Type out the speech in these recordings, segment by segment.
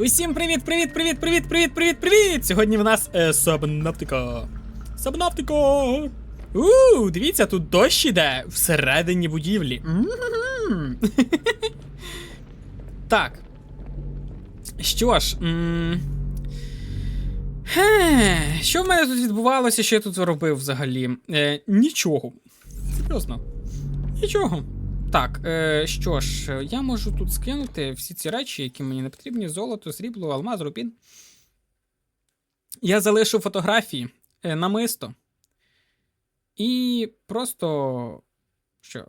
Усім привіт, привіт, привіт, привіт, привіт, привіт, привіт! Сьогодні в нас е, Сабнаптика. Сабнаптика! Ууу, дивіться, тут дощ іде всередині будівлі. Так. Що ж. Що в мене тут відбувалося, що я тут робив взагалі? Е, нічого. Серйозно. Нічого. Так, е, що ж, я можу тут скинути всі ці речі, які мені не потрібні: золото, срібло, алмаз, рубін. Я залишу фотографії е, намисто. І просто. Що?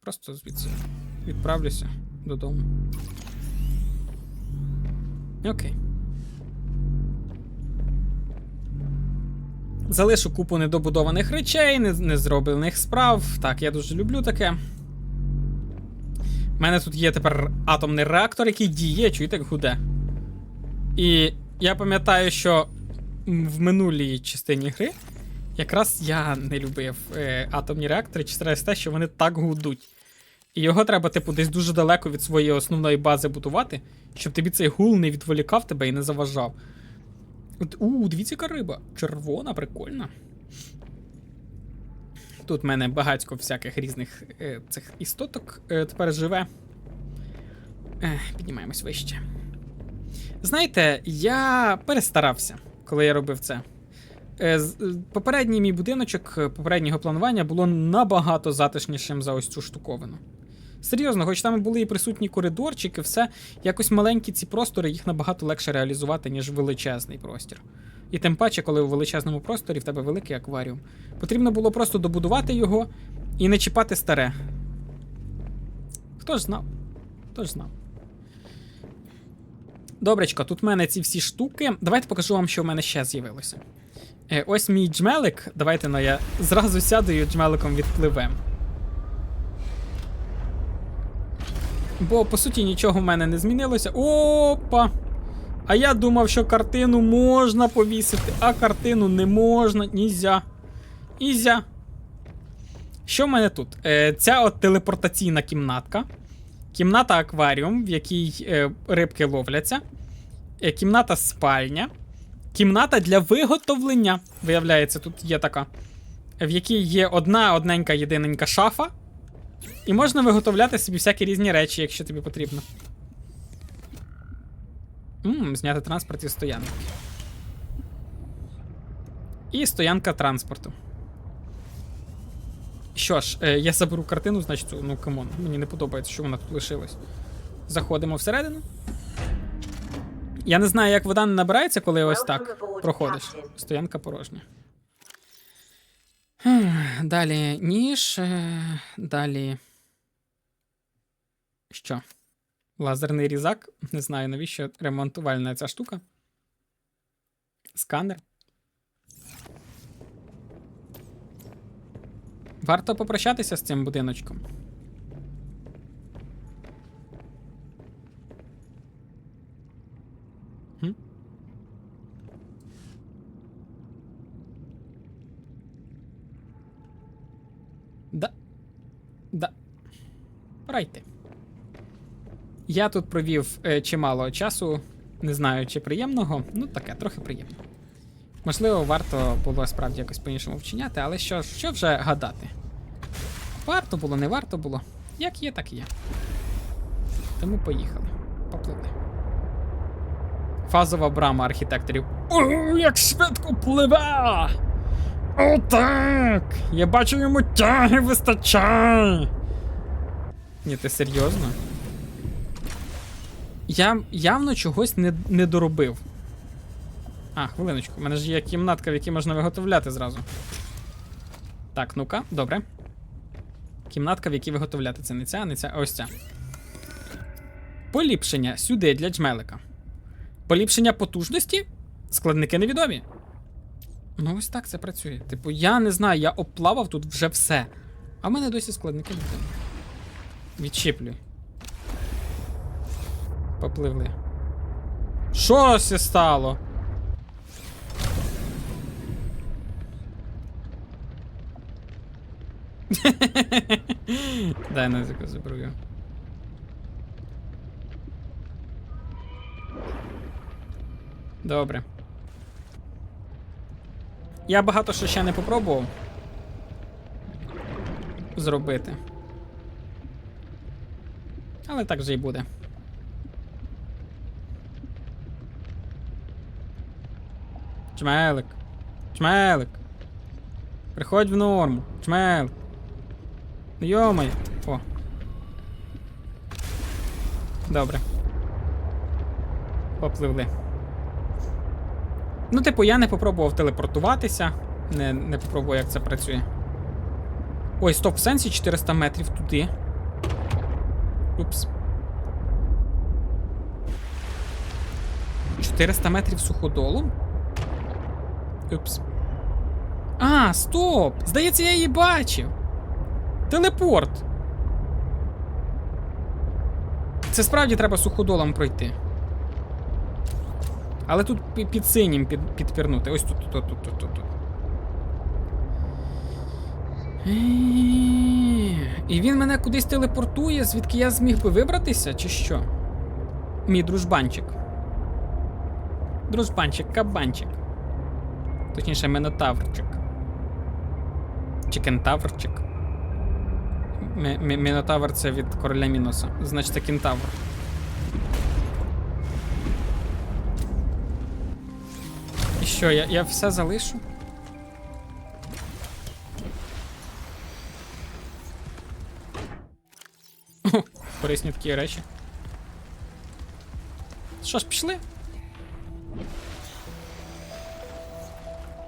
Просто звідси відправлюся додому. Окей. Залишу купу недобудованих речей, не- незроблених справ. Так, я дуже люблю таке. У мене тут є тепер атомний реактор, який діє, чуєте, як гуде. І я пам'ятаю, що в минулій частині гри якраз я не любив е, атомні реактори через те, що вони так гудуть. І його треба, типу, десь дуже далеко від своєї основної бази будувати, щоб тобі цей гул не відволікав тебе і не заважав. От, у, дивіться, яка риба. Червона, прикольна. Тут в мене багатько всяких різних е, цих істоток е, тепер живе. Е, піднімаємось вище. Знаєте, я перестарався, коли я робив це. Е, е, попередній мій будиночок е, попереднього планування було набагато затишнішим за ось цю штуковину. Серйозно, хоч там були і присутні коридорчики, все, якось маленькі ці простори, їх набагато легше реалізувати, ніж величезний простір. І тим паче, коли у величезному просторі в тебе великий акваріум. Потрібно було просто добудувати його і не чіпати старе. Хто ж знав? Хто ж знав? Добречко, тут в мене ці всі штуки. Давайте покажу вам, що в мене ще з'явилося. Е, ось мій джмелик. Давайте ну, я зразу сяду і джмеликом відпливем. Бо, по суті, нічого в мене не змінилося. Опа! А я думав, що картину можна повісити, а картину не можна, нізя. Ізя. Що в мене тут? Е, ця от телепортаційна кімнатка. Кімната акваріум, в якій е, рибки ловляться. Е, кімната спальня. Кімната для виготовлення. Виявляється, тут є така. В якій є одна одненька єдиненька шафа. І можна виготовляти собі всякі різні речі, якщо тобі потрібно. Ммм, зняти транспорт із стоянки. І стоянка транспорту. Що ж, е, я заберу картину, значить, ну камон, мені не подобається, що вона тут лишилась. Заходимо всередину. Я не знаю, як вода не набирається, коли ось так проходиш. Стоянка порожня. Далі ніж. е, Далі. Що? Лазерний різак. Не знаю, навіщо ремонтувальна ця штука. Сканер. Варто попрощатися з цим будиночком. Я тут провів е, чимало часу. Не знаю, чи приємного. Ну, таке, трохи приємно. Можливо, варто було справді якось по-іншому вчиняти, але що, що вже гадати? Варто було, не варто було. Як є, так і є. Тому поїхали. Попливли. Фазова брама архітекторів. О, як швидко пливе! О, так! Я бачу йому тяги вистачає. Ні, ти серйозно? Я явно чогось не, не доробив. А, хвилиночку, у мене ж є кімнатка, в якій можна виготовляти зразу. Так, ну-ка, добре. Кімнатка, в якій виготовляти. Це не ця, не ця, ось ця. Поліпшення сюди для джмелика. Поліпшення потужності? Складники невідомі. Ну, ось так це працює. Типу, я не знаю, я оплавав тут вже все. А в мене досі складники невідомі. Відчіплюй. Попливли. Що це стало? Дай на язику заберу його. Добре. Я багато що ще не попробував зробити. Але так вже й буде. Чмелик. Чмелик. Приходь в норму. Чмелик. Ну йомай. О. Добре. Попливли. Ну, типу, я не попробував телепортуватися. Не, не попробував, як це працює. Ой, стоп, в сенсі 400 метрів туди. Упс. 400 метрів суходолом? Упс. А, стоп! Здається, я її бачив. Телепорт. Це справді треба суходолом пройти. Але тут під синім під, підпірнути. Ось тут, тут, тут, тут, тут, тут. Е, І він мене кудись телепортує, звідки я зміг би вибратися, чи що? Мій дружбанчик. Дружбанчик, кабанчик. Точніше, мінотаврчик. Чи кентаврчик. Мінотавр це від короля Міноса. Значить, це кентавр. І що, я, я все залишу? Корисні такі речі. Що ж, пішли?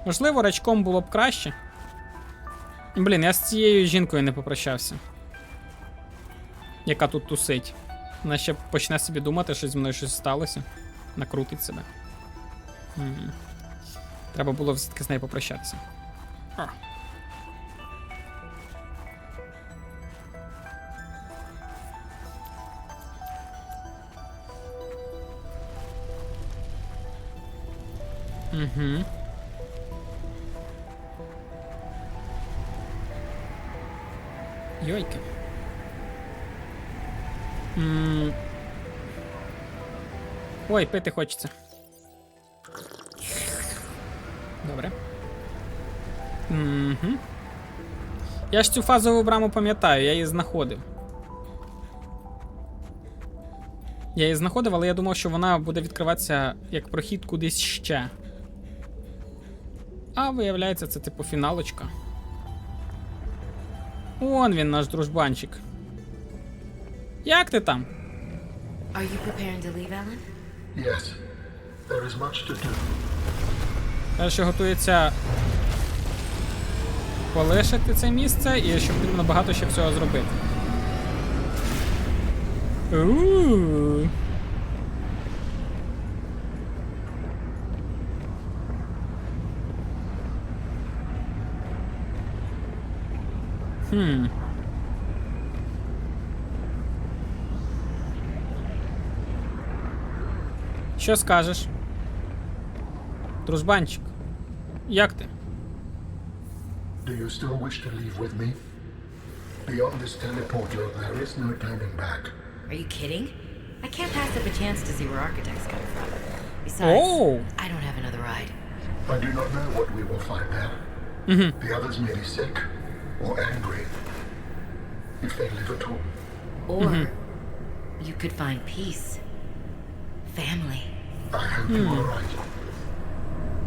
Можливо, рачком було б краще. Блін, я з цією жінкою не попрощався. Яка тут тусить. Вона ще почне собі думати, що зі мною щось сталося. Накрутить себе. М. Треба було все-таки з нею попрощатися. А. Угу. Йойки. М. Ой, пити хочеться. Добре. Угу. Я ж цю фазову браму пам'ятаю, я її знаходив. Я її знаходив, але я думав, що вона буде відкриватися як прохід кудись ще. А виявляється, це типу фіналочка. Он він, наш дружбанчик. Як ти там? Are you preparing to leave, Alan? Yes, there is much to do. Каже, що готується полишити це місце і що потрібно багато ще всього зробити. У-у-у. Хм. Що скажеш? Дружбанчик, як ти? Do you still wish to leave with me? Beyond this teleporter, there is no turning back. Are you kidding? I can't pass up a chance to see where architects come from. Besides, Oh. I don't have another ride. I do not know what we will find there. The others may be sick or angry. If they live at all. Or mm-hmm. you could find peace. Family. I hope mm. you are right.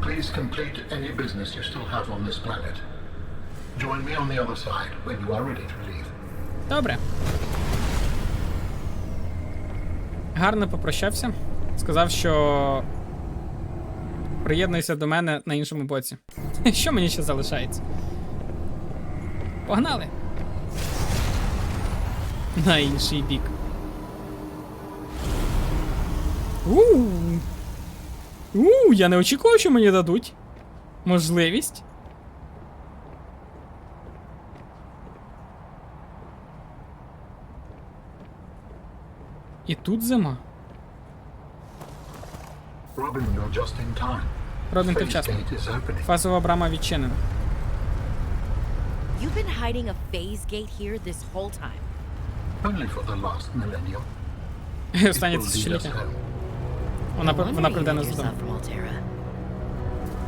Please complete any business you still have on this planet. Join me on the other side when you are ready to leave. Добре. Гарно попрощався. Сказав, що приєднуйся до мене на іншому боці. Що мені ще залишається? Погнали! На інший бік. У. У, я не очікував, що мені дадуть. Можливість. І тут зима. Робін, ти вчасно. Фазова брама відчинена. You've been hiding a phase gate here this whole time. Only for the last millennium. It Останнє will lead us тисячоліття. home. Вона, No пр- wonder вона you прийде hid нас додому. yourself from Altera.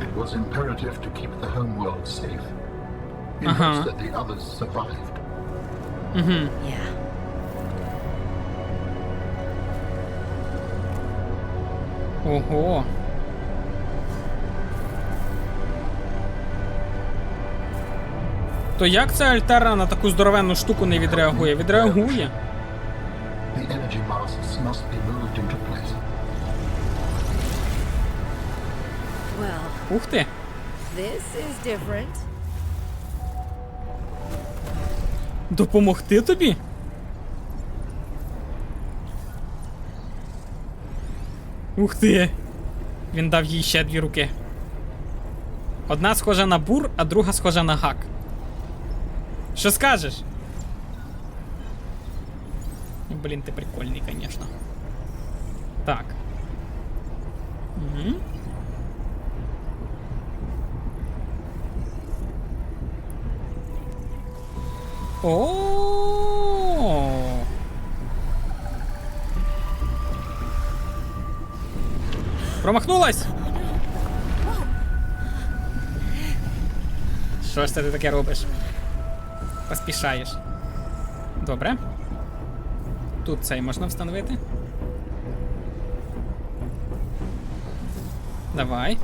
It was imperative to keep the homeworld safe. In Uh-huh. hopes that the others survived. Yeah. Ого. То як ця Альтера на таку здоровенну штуку не відреагує? Відреагує. Ух ти. this is different. Допомогти тобі? Ух ти. Він дав їй ще дві руки. Одна схожа на бур, а друга схожа на гак. Що скажеш? Ну, Блін, ти прикольний, звісно. Так. Угу. О. Промахнулась? Що ж це ти таке? Поспішаєш. Добре. Тут цей можна встановити. Давай.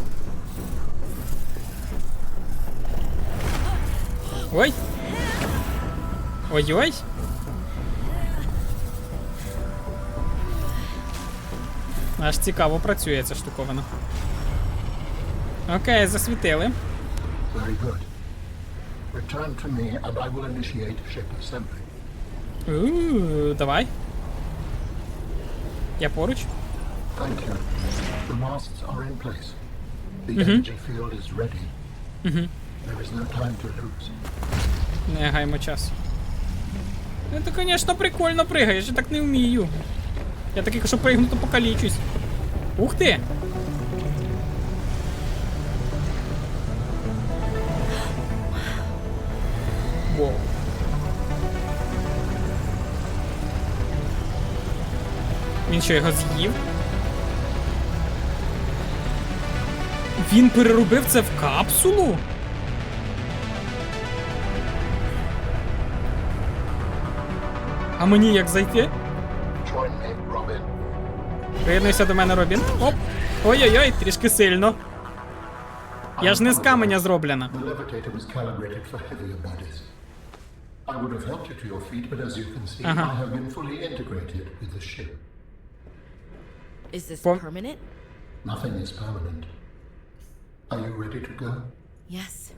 Ой. Ой-ой. Аж цікаво працює ця штуковина. Окей, засвітили. Return to me and I will initiate ship assembly. У, давай. Я поруч. Thank you. The masts are in place. The energy field is ready. There is no time to lose. Не гаймо час. Ну, Ти, звісно, прикольно пригаєш, я так не вмію. Я такий, що пригну, то покалічусь. Ух ти! Він що, його з'їв? Він переробив це в капсулу? А мені як зайти? Приєднуйся до мене, Робін. Оп. Ой-ой-ой, трішки сильно. Я ж не з каменя зроблена. The Is this Well- permanent? Nothing is permanent. Are you ready to go? Yes.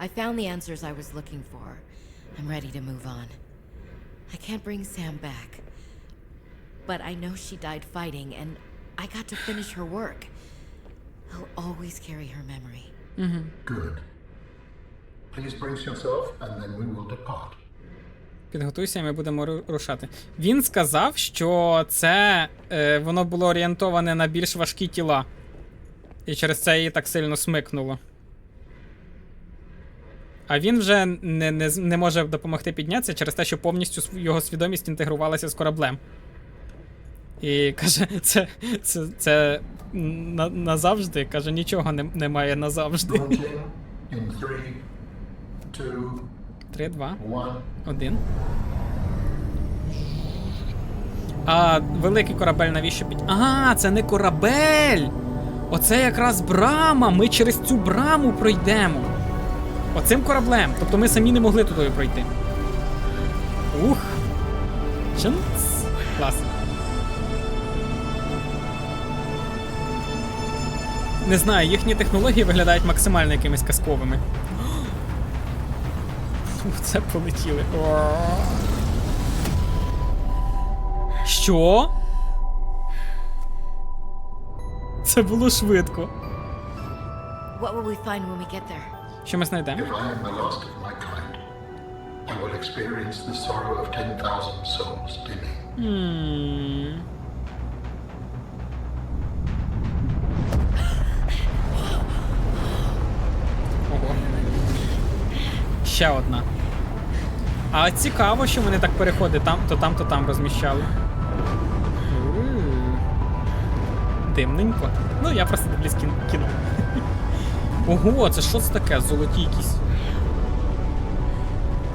I found the answers I was looking for. I'm ready to move on. I can't bring Sam back. But I know she died fighting, and I got to finish her work. I'll always carry her memory. Mm-hmm. Good. Please brace yourself, and then we will depart. Підготуйся, ми будемо рушати. Він сказав, що це е, воно було орієнтоване на більш важкі тіла. І через це її так сильно смикнуло. А він вже не, не, не може допомогти піднятися через те, що повністю його свідомість інтегрувалася з кораблем. І каже, це, це, це на, назавжди. Каже, нічого не, немає назавжди. Launching in three, two, Три, два. Один. А великий корабель навіщо під. Ага, це не корабель! Оце якраз брама! Ми через цю браму пройдемо. Оцим кораблем. Тобто ми самі не могли туди пройти. Ух. Ченц. Клас. Не знаю, їхні технології виглядають максимально якимись казковими. Ух, Це полетіли. Що? Це було швидко. What will we find when we get there? Що ми знайдемо? If I am the last of my kind, I will experience the sorrow of 10,000 souls dimming. Ого. Ще одна. А цікаво, що вони так переходи там, то там, то там розміщали. У. Інтимненько. Ну, я просто дивлюсь кін- кіно. Ого, це що це таке? Золоті якісь.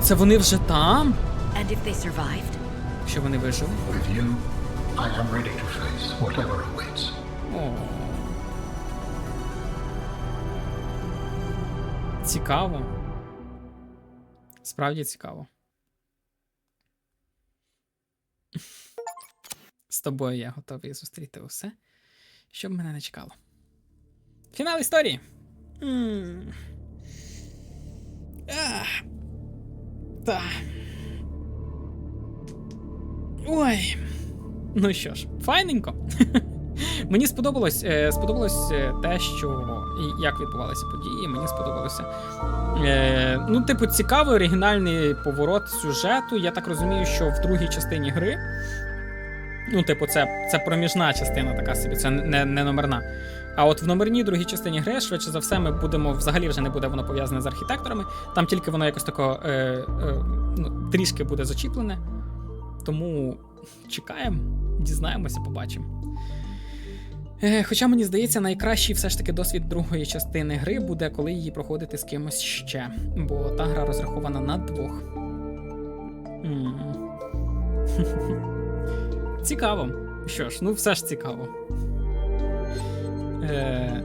Це вони вже там? And if they survived? Що вони вижили? With you, I am ready to face whatever awaits. О. Цікаво. Справді цікаво. З тобою я готовий зустріти усе, що б мене не чекало. Фінал історії. Та. Ой. Ну що ж, файненько. Мені сподобалось, е, сподобалось е, те, що як відбувалися події. Мені сподобалося. Е, ну, типу, цікавий оригінальний поворот сюжету. Я так розумію, що в другій частині гри. Ну, типу, це, це проміжна частина така собі, це не, не номерна. А от в номерній другій частині гри, швидше за все, ми будемо взагалі вже не буде воно пов'язане з архітекторами. Там тільки воно якось тако е, е, ну, трішки буде зачіплене. Тому чекаємо, дізнаємося, побачимо. Е, Хоча мені здається, найкращий все ж таки досвід другої частини гри буде, коли її проходити з кимось ще. Бо та гра розрахована на двох. Цікаво. Що ж, ну все ж цікаво. Е,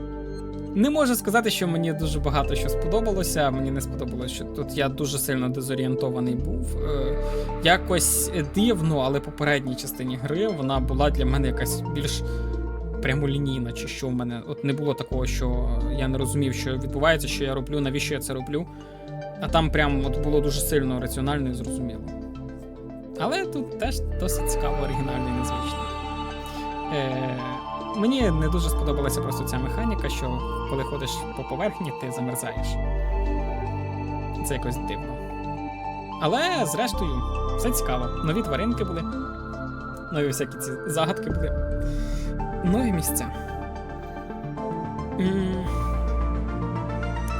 не можу сказати, що мені дуже багато що сподобалося. Мені не сподобалося, що тут я дуже сильно дезорієнтований був. Е, якось дивно, але попередній частині гри вона була для мене якась більш прямолінійна, чи що в мене. От не було такого, що я не розумів, що відбувається, що я роблю, навіщо я це роблю. А там прям от було дуже сильно раціонально і зрозуміло. Але тут теж досить цікаво, оригінально і незвично. Е, мені не дуже сподобалася просто ця механіка, що коли ходиш по поверхні, ти замерзаєш. Це якось дивно. Але, зрештою, все цікаво. Нові тваринки були, нові всякі ці загадки були. Нові місця. І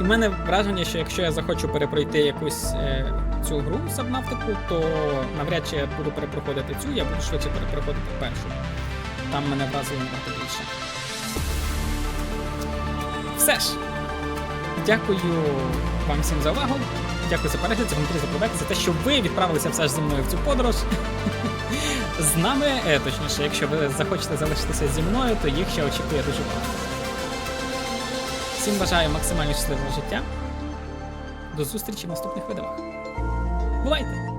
в мене враження, що якщо я захочу перепройти якусь е, цю гру Сабнавтику, то навряд чи я буду перепроходити цю, я буду швидше перепроходити першу. Там мене вразило набагато більше. Все ж. Дякую вам всім за увагу. Дякую за перегляд, за коментарі, за подбайки, за те, що ви відправилися все ж зі мною в цю подорож. З нами, е, точніше, якщо ви захочете залишитися зі мною, то їх ще очікує дуже багато. Всім бажаю максимально щасливого життя. До зустрічі в наступних відео. Бувайте!